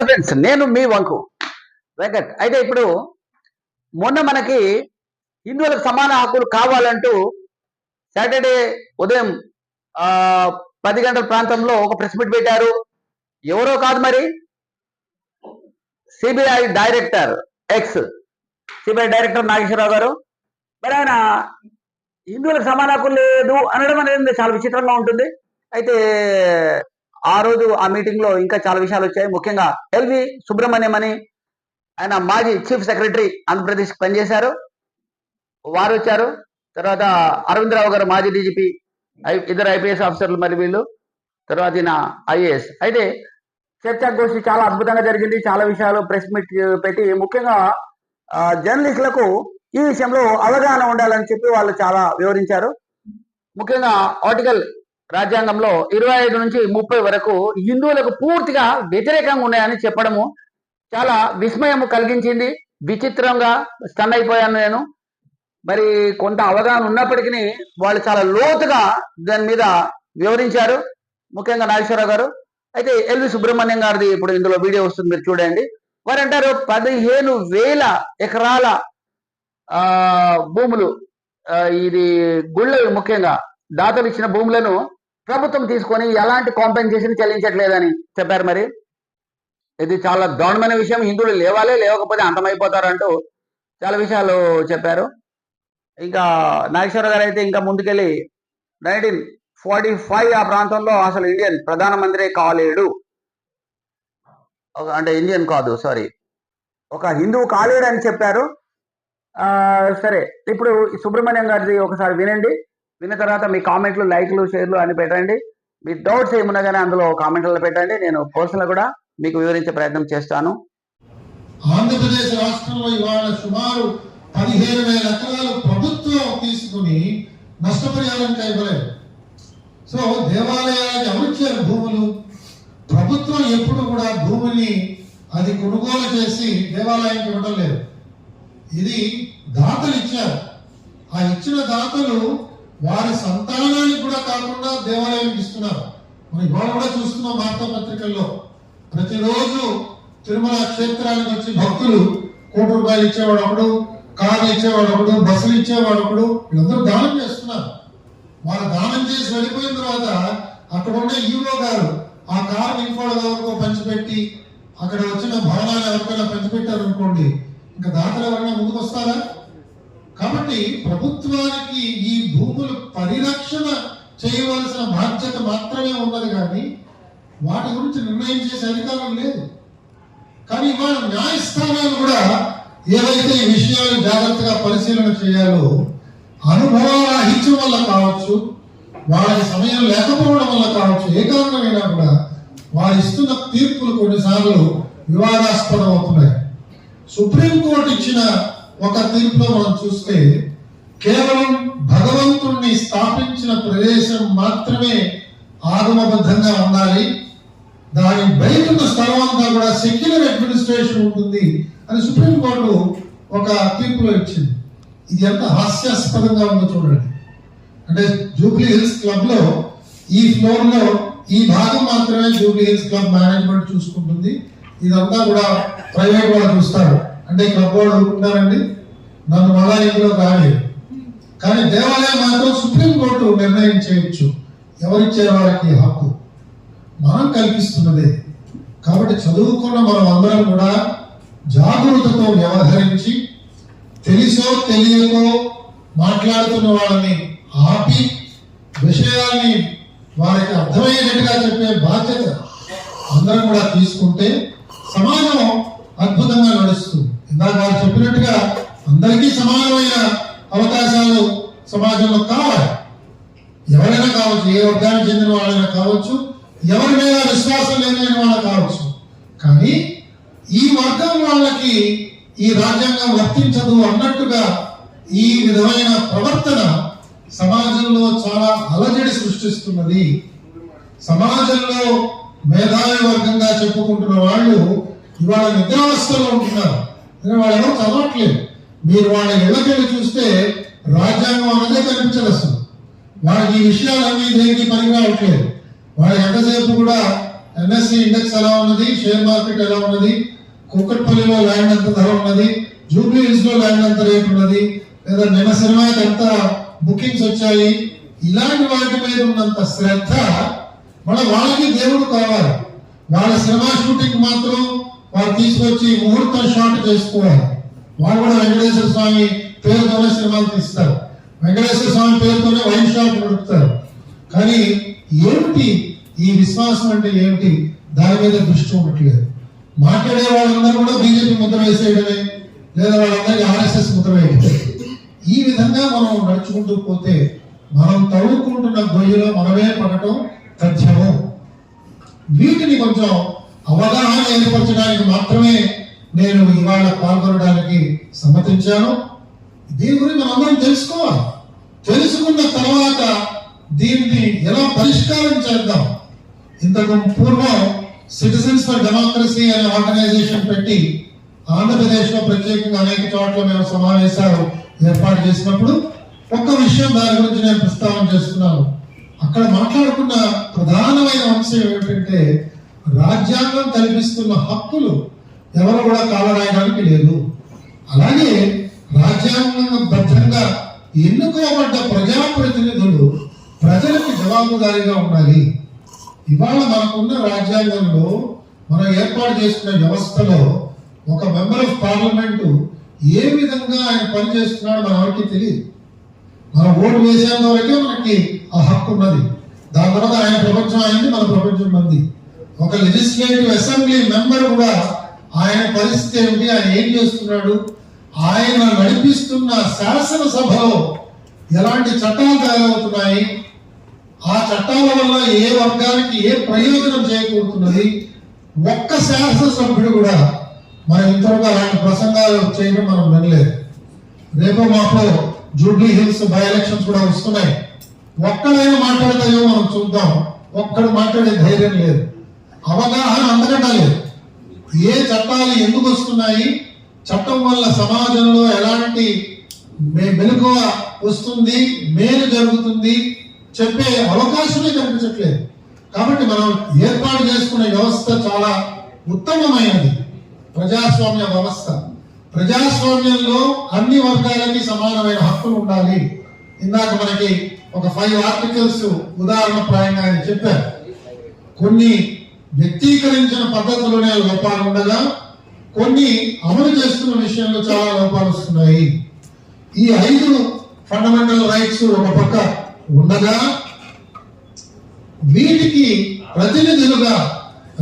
Friends నేను మీ వంకు. వెంకట్ అయితే ఇప్పుడు మొన్న మనకి హిందువులకు సమాన హక్కులు కావాలంటూ సాటర్డే ఉదయం పది గంటల ప్రాంతంలో ఒక ప్రెస్ మీట్ పెట్టారు. ఎవరో కాదు మరి? CBI director ex. CBI director Nageswararao గారు. మరి ఆయన హిందువులకు సమాన హక్కులు లేదు అనడం అనేది చాలా విచిత్రంగా ఉంటుంది. అయితే ఆ రోజు ఆ మీటింగ్లో ఇంకా చాలా విషయాలు వచ్చాయి. ముఖ్యంగా ఎల్వి సుబ్రహ్మణ్యం అని ఆయన మాజీ చీఫ్ సెక్రటరీ ఆంధ్రప్రదేశ్ పనిచేశారు. వారు వచ్చారు. తర్వాత అరవిందరావు గారు మాజీ డీజీపీ ఇద్దరు ఐపీఎస్ ఆఫీసర్లు మరి వీళ్ళు. తర్వాత ఈయన ఐఏఎస్ అయితే చర్చా గోష్ఠి చాలా అద్భుతంగా జరిగింది. చాలా విషయాలు ప్రెస్ మీట్ పెట్టి ముఖ్యంగా జర్నలిస్టులకు ఈ విషయంలో అవగాహన ఉండాలని చెప్పి వాళ్ళు చాలా వివరించారు. ముఖ్యంగా ఆర్టికల్ రాజ్యాంగంలో ఇరవై ఐదు నుంచి ముప్పై వరకు హిందువులకు పూర్తిగా వ్యతిరేకంగా ఉన్నాయని చెప్పడము చాలా విస్మయం కలిగించింది. విచిత్రంగా స్టన్ అయిపోయాను నేను. మరి కొంత అవగాహన ఉన్నప్పటికీ వాళ్ళు చాలా లోతుగా దాని మీద వివరించారు. ముఖ్యంగా నాగేశ్వరరావు గారు. అయితే ఎల్వి సుబ్రహ్మణ్యం గారిది ఇప్పుడు ఇందులో వీడియో వస్తుంది మీరు చూడండి. వారు అంటారు పదిహేను వేల ఎకరాల భూములు ఇది గుళ్ళవి ముఖ్యంగా దాతలు ఇచ్చిన భూములను ప్రభుత్వం తీసుకొని ఎలాంటి కాంపెన్సేషన్ చెల్లించట్లేదని చెప్పారు మరి. ఇది చాలా దారుణమైన విషయం. హిందువులు లేవాలే లేవకపోతే అంతమైపోతారు అంటూ చాలా విషయాలు చెప్పారు. ఇంకా నాగేశ్వర గారు అయితే ఇంకా ముందుకెళ్ళి నైన్టీన్ ఫార్టీ ఫైవ్ ఆ ప్రాంతంలో అసలు ఇండియన్ ప్రధానమంత్రి కాలేడు. అంటే ఇండియన్ కాదు సారీ. ఒక హిందువు కాలేడు అని చెప్పారు. సరే ఇప్పుడు సుబ్రహ్మణ్యం గారిది ఒకసారి వినండి. విన్న తర్వాత మీ కామెంట్లు లైక్లు షేర్లు అని పెట్టండి. మీ డౌట్స్ ఏమున్నా కానీ అందులో కామెంట్లలో పెట్టండి. నేను పర్సనల్ కూడా మీకు వివరించే ప్రయత్నం చేస్తాను. ఆంధ్రప్రదేశ్ రాష్ట్రంలో ఇవాళ సుమారు పదిహేను వేల ఎకరాలు ప్రభుత్వం తీసుకుని నష్టపరిహారం ఇవ్వలేదు సో దేవాలయాలకు ఎవరిచ్చారు భూములు? ప్రభుత్వం ఎప్పుడు కూడా భూమిని అది కొనుగోలు చేసి దేవాలయానికి ఇవ్వడం లేదు. ఇది దాతలు ఇచ్చారు. ఆ ఇచ్చిన దాతలు వారి సంతానానికి కూడా కాకుండా దేవాలయానికి ఇస్తున్నారు. మనం ఇవాళ కూడా చూస్తున్నాం వార్తాపత్రికల్లో ప్రతిరోజు తిరుమల క్షేత్రానికి వచ్చి భక్తులు కోటి రూపాయలు ఇచ్చేవాడు ఒకడు కార్లు ఇచ్చేవాడు ఒకడు బస్సులు ఇచ్చేవాడు ఒకడు వీళ్ళందరూ దానం చేస్తున్నారు. వారు దానం చేసి వెళ్ళిపోయిన తర్వాత అక్కడ ఉన్న ఈవో గారు ఆ కారు ఇంకోటి ఎవరికో పంచిపెట్టి అక్కడ వచ్చిన భవనాలు ఎవరికైనా పంచిపెట్టారు అనుకోండి ఇంకా దాతలు ఎవరైనా ముందుకు వస్తారా కాబట్టి ప్రభుత్వానికి ఈ భూములు పరిరక్షణ చేయవలసిన బాధ్యత మాత్రమే ఉన్నది కానీ వాటి గురించి నిర్ణయం చేసే అధికారం లేదు. కానీ ఇవాళ న్యాయస్థానాలు కూడా ఏవైతే ఈ విషయాలు జాగ్రత్తగా పరిశీలన చేయాలో అనుభవాలు అహించడం వల్ల కావచ్చు వారి సమయం లేకపోవడం వల్ల కావచ్చు ఏ కారణమైనా కూడా వారు ఇస్తున్న తీర్పులు కొన్నిసార్లు వివాదాస్పదం అవుతున్నాయి సుప్రీంకోర్టు ఇచ్చిన ఒక తీర్పులో మనం చూస్తే కేవలం భగవంతుణ్ణి స్థాపించిన ప్రదేశం మాత్రమే ఆగమబద్ధంగా ఉండాలి. దాని బయట స్థలం అంతా కూడా సెక్యులర్ అడ్మినిస్ట్రేషన్ ఉంటుంది అని సుప్రీంకోర్టు ఒక తీర్పులో ఇచ్చింది. ఇది ఎంత హాస్యాస్పదంగా ఉందో చూడండి. అంటే జూబ్లీ హిల్స్ క్లబ్లో ఈ ఫ్లోర్లో ఈ భాగం మాత్రమే జూబ్లీ హిల్స్ క్లబ్ మేనేజ్మెంట్ చూసుకుంటుంది. ఇదంతా కూడా ప్రైవేట్ వాళ్ళు చూస్తారు. అంటే క్లబ్ వాళ్ళు అనుకుంటారండి నన్ను మళ్ళా ఇందులో కాలేదు కానీ దేవాలయం మాత్రం సుప్రీంకోర్టు నిర్ణయం చేయొచ్చు. ఎవరిచ్చే వాళ్ళకి హక్కు? మనం కల్పిస్తున్నదే. కాబట్టి చదువుకున్న మనం అందరం కూడా జాగ్రత్తతో వ్యవహరించి తెలిసో తెలియకో మాట్లాడుతున్న వాళ్ళని ఆపి విషయాల్ని వారికి అర్థమయ్యేటట్టుగా చెప్పే బాధ్యత అందరం కూడా తీసుకుంటే సమాజం అద్భుతంగా నడుస్తుంది. ఇందాక వారు చెప్పినట్టుగా అందరికీ సమానమైన అవకాశాలు సమాజంలో కావాలి. ఎవరైనా కావచ్చు ఏ వర్గానికి చెందిన వాళ్ళైనా కావచ్చు ఎవరి మీద విశ్వాసం లేని వాళ్ళు కావచ్చు. కానీ ఈ వర్గం వాళ్ళకి ఈ రాజ్యాంగం వర్తించదు అన్నట్టుగా ఈ విధమైన ప్రవర్తన సమాజంలో చాలా అలజడి సృష్టిస్తున్నది. సమాజంలో మేధావి వర్గంగా చెప్పుకుంటున్న వాళ్ళు ఇవాళ నిద్రావస్థలో ఉంటున్నారు. వాళ్ళు ఎవరు చదవట్లేదు. మీరు వాళ్ళ ఇళ్ళకెళ్ళి చూస్తే రాజ్యాంగం అన్నదే కనిపించదు అసలు. వాళ్ళకి ఈ విషయాలన్నీ దేనికి పని రావట్లేదు. వాళ్ళకి ఎంతసేపు కూడా ఎన్ఎస్సి ఇండెక్స్ ఎలా ఉన్నది షేర్ మార్కెట్ ఎలా ఉన్నది కుక్కట్పల్లిలో ల్యాండ్ ఎంత ధర ఉన్నది జూబ్లీ ల్యాండ్ ఎంత రేట్ ఉన్నది లేదా నిన్న సినిమాకి ఎంత బుకింగ్స్ వచ్చాయి ఇలాంటి వాటి మీద ఉన్నంత శ్రద్ధ మన వాళ్ళకి దేవుడు కావాలి. వాళ్ళ సినిమా షూటింగ్ మాత్రం తీసుకొచ్చి ముహూర్తం షాట్ చేసుకోవాలి వాళ్ళు కూడా వెంకటేశ్వర స్వామి పేరుతోనే సినిమాలు తీస్తారు. వెంకటేశ్వర స్వామి పేరుతోనే వైన్ షాప్ నడుపుతారు. కానీ ఏమిటి ఈ విశ్వాసం అంటే ఏమిటి? దాని మీద దృష్టి ఉండట్లేదు. మాట్లాడే వాళ్ళందరూ కూడా బీజేపీ ముద్ర వేసేయడమే లేదా వాళ్ళందరికీ ఆర్ఎస్ఎస్ ముద్ర వేయడమే. ఈ విధంగా మనం నడుచుకుంటూ పోతే మనం తవ్వుకుంటున్న గొయ్యిలో మనమే పడటం తథ్యము. వీటిని కొంచెం అవగాహన ఏర్పరచడానికి మాత్రమే నేను ఇవాళ పాల్గొనడానికి సమ్మతించాను. దీని గురించి మనందరం తెలుసుకోవాలి. తెలుసుకున్న తర్వాత దీన్ని ఎలా పరిష్కారం చేద్దాం? ఇంతకు పూర్వం సిటిజన్స్ ఫర్ డెమోక్రసీ అనే ఆర్గనైజేషన్ పెట్టి ఆంధ్రప్రదేశ్లో ప్రత్యేకంగా అనేక చోట్ల మేము సమావేశాలు ఏర్పాటు చేసినప్పుడు ఒక్క విషయం దాని గురించి నేను ప్రస్తావన చేస్తున్నాను. అక్కడ మాట్లాడుకున్న ప్రధానమైన అంశం ఏమిటంటే రాజ్యాంగం కల్పిస్తున్న హక్కులు ఎవరు కూడా కాలరాయడానికి లేదు. అలాగే రాజ్యాంగబద్ధంగా ఎన్నుకోబడ్డ ప్రజాప్రతినిధులు ప్రజలకు జవాబుదారీగా ఉండాలి. ఇవాళ మనకున్న రాజ్యాంగంలో మనం ఏర్పాటు చేసుకున్న వ్యవస్థలో ఒక మెంబర్ ఆఫ్ పార్లమెంటు ఏ విధంగా ఆయన పనిచేస్తున్నాడో మన ఎవరికి తెలియదు. మనం ఓటు వేసేంత వరకే మనకి ఆ హక్కు ఉన్నది. దాని తర్వాత ఆయన ప్రపంచం అయింది మన ప్రపంచం మంది. ఒక లెజిస్లేటివ్ అసెంబ్లీ మెంబర్ కూడా ఆయన పరిస్థితి ఏమిటి? ఆయన ఏం చేస్తున్నాడు? ఆయన నడిపిస్తున్న శాసనసభలో ఎలాంటి చట్టాలు తయారవుతున్నాయి? ఆ చట్టాల వల్ల ఏ వర్గానికి ఏ ప్రయోజనం చేకూరుతున్నది? ఒక్క శాసనసభ్యుడు కూడా మనం ఇంతవరకు అలాంటి ప్రసంగాలు చేయడం మనం వినలేదు. రేపు మాపో జూబ్లీ హిల్స్ బై ఎలక్షన్స్ కూడా వస్తున్నాయి. ఒక్కడైనా మాట్లాడతాయో మనం చూద్దాం. ఒక్కడు మాట్లాడే ధైర్యం లేదు. అవగాహన అందకుండా లేదు ఏ చట్టాలు ఎందుకు వస్తున్నాయి? చట్టం వల్ల సమాజంలో ఎలాంటి మెలకువ వస్తుంది మేలు జరుగుతుంది చెప్పే అవకాశమే కనిపించట్లేదు. కాబట్టి మనం ఏర్పాటు చేసుకునే వ్యవస్థ చాలా ఉత్తమమైనది. ప్రజాస్వామ్య వ్యవస్థ. ప్రజాస్వామ్యంలో అన్ని వర్గాలకి సమానమైన హక్కులు ఉండాలి. ఇందాక మనకి ఒక ఫైవ్ ఆర్టికల్స్ ఉదాహరణ ప్రాయంగా చెప్పారు. కొన్ని వ్యక్తీకరించిన పద్ధతిలోనే లోపాలు ఉండగా కొన్ని అమలు చేస్తున్న విషయంలో చాలా లోపాలు వస్తున్నాయి. ఈ ఐదు ఫండమెంటల్ రైట్స్ ఒక పక్క ఉండగా వీటికి ప్రతినిధులుగా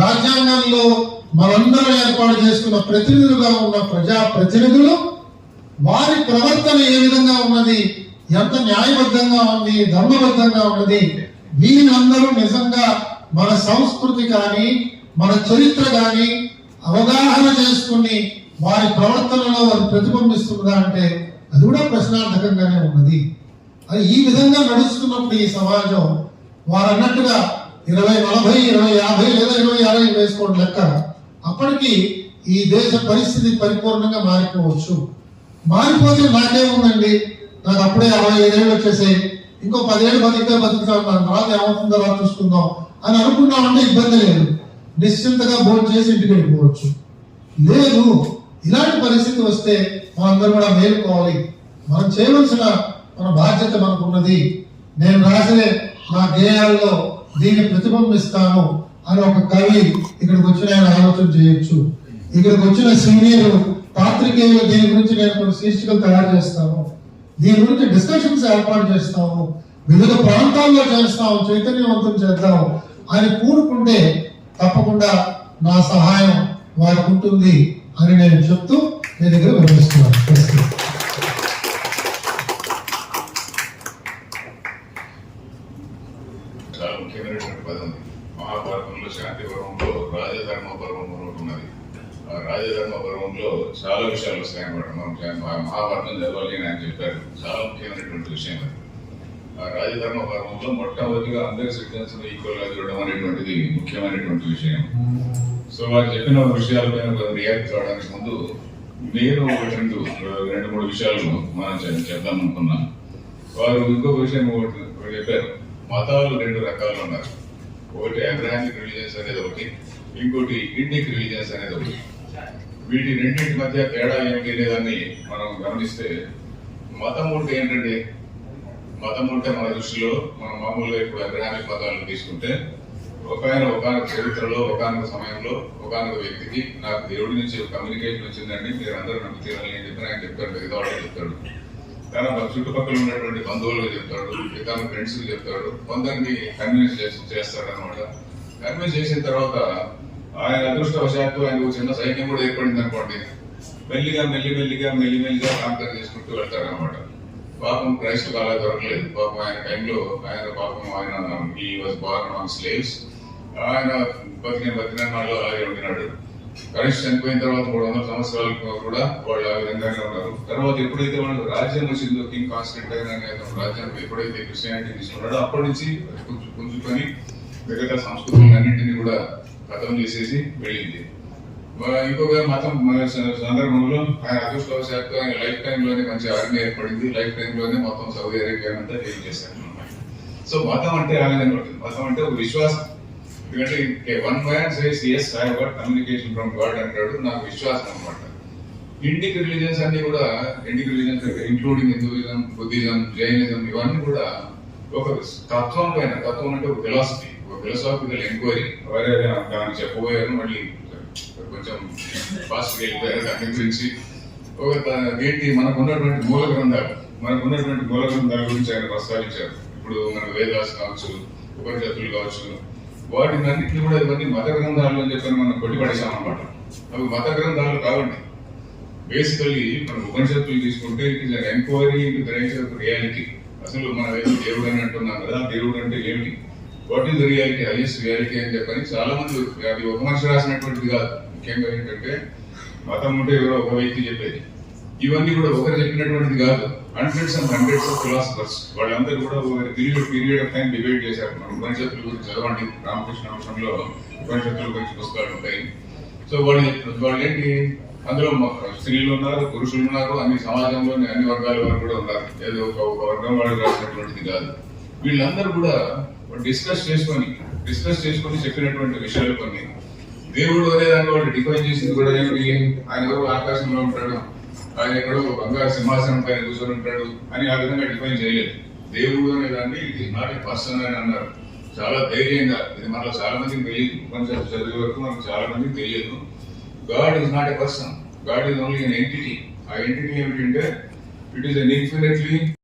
రాజ్యాంగంలో మనందరం ఏర్పాటు చేసుకున్న ప్రతినిధులుగా ఉన్న ప్రజా ప్రతినిధులు వారి ప్రవర్తన ఏ విధంగా ఉన్నది ఎంత న్యాయబద్ధంగా ఉంది ధర్మబద్ధంగా ఉన్నది వీరందరూ నిజంగా మన సంస్కృతి కానీ మన చరిత్ర కానీ అవగాహన చేసుకుని వారి ప్రవర్తనలో వారు ప్రతిబింబిస్తుందా అంటే అది కూడా ప్రశ్నార్థకంగానే ఉన్నది. అది ఈ విధంగా నడుస్తున్నప్పుడు ఈ సమాజం వారు అన్నట్టుగా ఇరవై నలభై ఇరవై యాభై లేదా ఇరవై అరవై వేసుకోవడం లెక్క. అప్పటికి ఈ దేశ పరిస్థితి పరిపూర్ణంగా మారిపోవచ్చు. మారిపోతే నాకేముందండి? నాకు అప్పుడే అరవై ఐదేళ్ళు వచ్చేసాయి. ఇంకో పదిహేడు బతికే బతుకుతాను. నా తర్వాత ఏమవుతుందో అలా చూసుకుందాం. అని అనుకున్నామంటే ఇబ్బంది లేదు. నిశ్చింతగా భోజనం చేసి ఇంటికి వెళ్ళిపోవచ్చు. లేదు ఇలాంటి పరిస్థితి వస్తే మనందరం కూడా మేలుకోవాలి. మనం చేయవలసిన మన బాధ్యత మనకున్నది. నేను రాసే నా గేయాల్లో దీన్ని ప్రతిబింబిస్తాను అని ఒక కవి ఇక్కడికి వచ్చిన ఆయన ఆలోచన చేయొచ్చు. ఇక్కడికి వచ్చిన సీనియర్ పాత్రికేయులు దీని గురించి నేను కొన్ని శీర్షికలు తయారు చేస్తాను. దీని గురించి డిస్కషన్స్ ఏర్పాటు చేస్తాము. వివిధ ప్రాంతాల్లో చేస్తాము. చైతన్యవంతం చేద్దాము. అని కూడుకుంటే తప్పకుండా నా సహాయం వారికి ఉంటుంది అని నేను చెప్తూ మీ దగ్గర వివరిస్తున్నాను చాలా ముఖ్యమైనటువంటి పదం మహాభారతంలో శాంతి పర్వంలో రాజధర్మ పర్వం ఉన్నది. ఆ రాజధర్మ పర్వంలో చాలా విషయాలు వస్తాయి అన్నమాట మనం మహా- మహాభారతం చదవాలి అని ఆయన చెప్పారు. చాలా ముఖ్యమైనటువంటి విషయం అది. రాజధర్మ పర్వంలో మొట్టమొదటిగా అందరి సిటిజన్స్ ఈక్వల్గా చూడడం అనేటువంటిది ముఖ్యమైనటువంటి విషయం. సో వారు చెప్పిన విషయాలపైన రియాక్ట్ కావడానికి ముందు నేను ఒకటి రెండు రెండు మూడు విషయాలు మనం చె- చెప్దాం అనుకున్నాం. వారు ఇంకొక విషయం ఒకటి చెప్పారు. మతాలు రెండు రకాలు ఉన్నారు. ఒకటి అబ్రహామిక్ రిలీజియన్స్ అనేది ఒకటి ఇంకోటి ఇండిక్ రిలీజియన్స్ అనేది ఒకటి. వీటి రెండింటి మధ్య తేడా ఏమిటి అనేదాన్ని మనం గమనిస్తే మతం ఒకటి ఏంటంటే మతం ఉంటే మన దృష్టిలో మనం మామూలుగా ఇప్పుడు అబ్రహామిక్ పదాలను తీసుకుంటే ఒక ఆయన ఒకనొక చరిత్రలో ఒకనొక సమయంలో ఒకనొక వ్యక్తికి నాకు దేవుడి నుంచి కమ్యూనికేషన్ వచ్చిందండి మీరు అందరూ నన్ను తీరాలి అని చెప్పి ఆయన చెప్తాడు మిగతా చెప్తాడు. కానీ మన చుట్టుపక్కల ఉన్నటువంటి బంధువులకు చెప్తాడు మిగతా ఫ్రెండ్స్ చెప్తాడు కొందరిని కన్విన్స్ చేసి చేస్తాడు అనమాట కన్విన్స్ చేసిన తర్వాత ఆయన అదృష్టవశాత్తు ఆయన ఒక చిన్న సైన్యం కూడా ఏర్పడింది అనుకోండి మెల్లిగా మెల్లి మెల్లిగా మెల్లి మెల్లిగా కాంకర్ చేసుకుంటూ వెళ్తాడు అనమాట పాపం క్రైస్తవులు అలా దొరకలేదు. పాపం ఆయన టైంలో ఆయన పాపం ఆయన ఈ వాజ్ బార్న్ ఆన్ స్లేవ్స్ ఆయన బతికిన బతికిన అలాగే ఉండినాడు. క్రైస్ట్ చనిపోయిన తర్వాత మూడు వందల సంవత్సరాలు కూడా వాళ్ళు ఆ విధంగానే ఉన్నారు. తర్వాత ఎప్పుడైతే వాళ్ళు రాజ్యం వచ్చిందో కింగ్ కాన్స్టెంట్ అనే రాజ్యం ఎప్పుడైతే క్రిస్టియానిటీ తీసుకున్నాడో అప్పటి నుంచి కొంచెం పుంజుకొని మిగతా సంస్కృతులన్నింటినీ కూడా ఖతం చేసేసి వెళ్ళింది. ఇంకొక మతం మన సందర్భంలో ఆయన అదృష్టవశాత్తు ఆయన లైఫ్ టైంలోనే మంచి ఆర్మీ ఏర్పడింది. లైఫ్ టైంలోనే మొత్తం సౌదీ అరేబియా అంతా చేంజ్ చేశారు సో మతం అంటే అలాగే ఉంటుంది మతం అంటే ఒక విశ్వాసం. ఎందుకంటే one man says yes I got communication from God అంటాడు. నాకు విశ్వాసం అనమాట ఇండిక్ రిలీజియన్స్ అన్ని కూడా Indic religions including Hinduism Buddhism Jainism ఇవన్నీ కూడా ఒక తత్వం పైన తత్వం అంటే ఒక ఫిలాసఫీ ఒక ఫిలాసాఫికల్ ఎంక్వైరీ ఎవరైనా దానికి చెప్పబోయారు. మళ్ళీ కొంచెం ఫాస్ట్గా వెళ్ళిపోయారు అక్కడి గురించి ఒక ఏంటి? మనకు ఉన్నటువంటి మూల గ్రంథాలు మనకు ఉన్నటువంటి మూల గ్రంథాల గురించి ఆయన ప్రస్తావించారు. ఇప్పుడు మన వేదాస్ కావచ్చు ఉపనిషత్తులు కావచ్చు వాటిని అన్నింటినీ కూడా ఇవన్నీ మత గ్రంథాలు అని చెప్పి మనం కొట్టిపడేసామన్నమాట అవి మత గ్రంథాలు కావండి. బేసికలీ మనం ఉపనిషత్తులు తీసుకుంటే it an enquiry into the nature of reality అసలు మనం ఏదో దేవుడు అని అంటున్నాం కదా దేవుడు అంటే ఏమిటి? What is reality? Highest reality అని చెప్పని చాలా మంది అది ఒక మనిషి రాసినటువంటిది కాదు ముఖ్యంగా ఏంటంటే మతం ఉంటే ఎవరో ఒక వ్యక్తి చెప్పేది. ఇవన్నీ కూడా ఒకరు చెప్పినటువంటిది కాదు. Hundreds and hundreds of philosophers వాళ్ళందరూ కూడా ఒక period period of time debate చేశారు. మన ఉపనిషత్తుల గురించి చదవండి. రామకృష్ణ అంశంలో ఉపనిషత్తుల గురించి పుస్తకాలు ఉంటాయి. సో వాళ్ళు చెప్తున్నారు వాళ్ళు ఏంటి అందులో స్త్రీలు ఉన్నారు పురుషులు ఉన్నారు అన్ని సమాజంలోని అన్ని వర్గాల వారు కూడా ఉన్నారు. ఏదో ఒక వర్గం వాళ్ళు రాసినటువంటిది కాదు. వీళ్ళందరూ కూడా డిస్కస్ చేసుకొని డిస్కస్ చేసుకొని చెప్పినటువంటి విషయాలు కొన్ని. దేవుడు అనే దాన్ని వాళ్ళు డిఫైన్ చేసింది కూడా ఏమిటి? ఆయన ఎవరు ఆకాశంలో ఉంటాడు ఆయన ఎక్కడో బంగారు సింహాసనం పైన కూర్చొని ఉంటాడు అని ఆ విధంగా డిఫైన్ చేయలేదు. దేవుడు అనే దాన్ని ఇది నాట్ ఎ పర్సన్ అని అన్నారు. చాలా ధైర్యంగా ఇది మనలో చాలా మందికి తెలియదు. కొంచెం చదివే వరకు మనకు చాలా మందికి తెలియదు. God is not a person God is only an entity ఆ ఎంటిటీ ఏమిటంటే ఇట్ ఈస్ అన్ ఇన్ఫినిట్లీ